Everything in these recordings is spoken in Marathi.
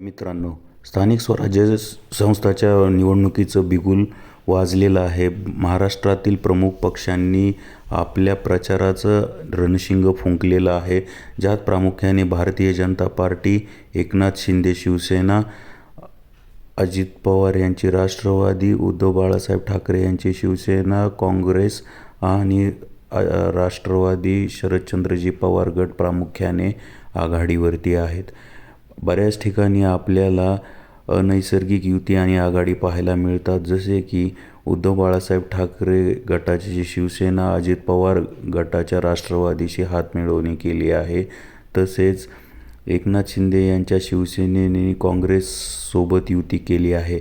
मित्रांनो स्थानिक स्वराज्य संस्थाच्या निवडणुकीचं बिगुल वाजलेलं आहे. महाराष्ट्रातील प्रमुख पक्षांनी आपल्या प्रचाराचं रणशिंग फुंकलेलं आहे. ज्यात प्रामुख्याने भारतीय जनता पार्टी एकनाथ शिंदे शिवसेना अजित पवार यांची राष्ट्रवादी उद्धव बाळासाहेब ठाकरे यांची शिवसेना काँग्रेस आणि राष्ट्रवादी शरदचंद्रजी पवार गट प्रामुख्याने आघाडीवरती आहेत. बऱ्याच ठिकाणी आपल्याला अनैसर्गिक युती आणि आघाडी पाहायला मिळतात. जसे की उद्धव बाळासाहेब ठाकरे गटाची शिवसेना अजित पवार गटाच्या राष्ट्रवादीशी हातमिळवणी केली आहे. तसेच एकनाथ शिंदे यांच्या शिवसेनेने काँग्रेससोबत युती केली आहे.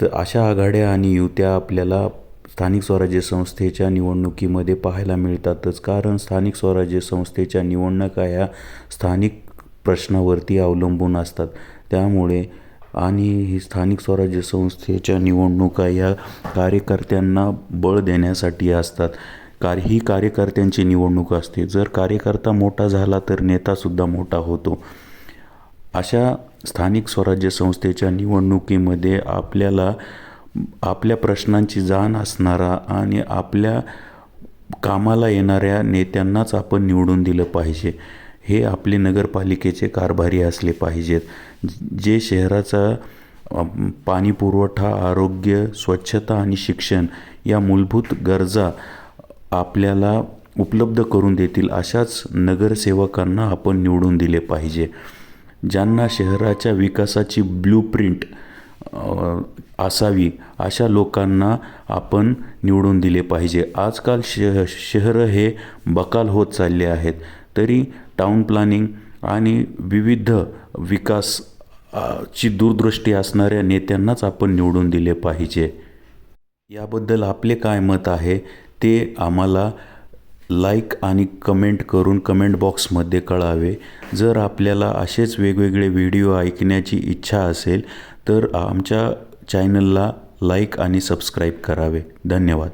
तर अशा आघाड्या आणि युत्या आपल्याला स्थानिक स्वराज्य संस्थेच्या निवडणुकीमध्ये पाहायला मिळतातच. कारण स्थानिक स्वराज्य संस्थेच्या निवडणुका ह्या स्थानिक प्रश्नावरती अवलंबून असतात. त्यामुळे आणि ही स्थानिक स्वराज्य संस्थेच्या निवडणुका या कार्यकर्त्यांना बळ देण्यासाठी असतात. कार ही कार्यकर्त्यांची निवडणूक असते. जर कार्यकर्ता मोठा झाला तर नेतासुद्धा मोठा होतो. अशा स्थानिक स्वराज्य संस्थेच्या निवडणुकीमध्ये आपल्याला आपल्या प्रश्नांची जाण असणारा आणि आपल्या कामाला येणाऱ्या नेत्यांनाच आपण निवडून दिलं पाहिजे. हे आपले नगरपालिकेचे कारभारी असले पाहिजेत. जे शहराचा पाणीपुरवठा पाणी पुरवठा आरोग्य स्वच्छता आणि शिक्षण या मूलभूत गरजा आपल्याला उपलब्ध करून देतील अशाच नगरसेवकांना आपण निवडून दिले पाहिजे. ज्यांना शहराच्या विकासाची ब्लूप्रिंट असावी अशा लोकांना आपण निवडून दिले पाहिजे. आजकाल शह शहरं हे बकाल होत चालले आहेत. तरी टाऊन प्लॅनिंग आणि विविध विकास ची दूरदृष्टी असणाऱ्या नेत्यांनाच आपण निवडून दिले पाहिजे. याबद्दल आपले काय मत आहे ते आम्हाला लाईक आणि कमेंट करून कमेंट बॉक्समध्ये कळावे. जर आपल्याला असेच वेगवेगळे व्हिडिओ ऐकण्याची इच्छा असेल तर आमच्या चॅनलला लाईक आणि सबस्क्राईब करावे. धन्यवाद.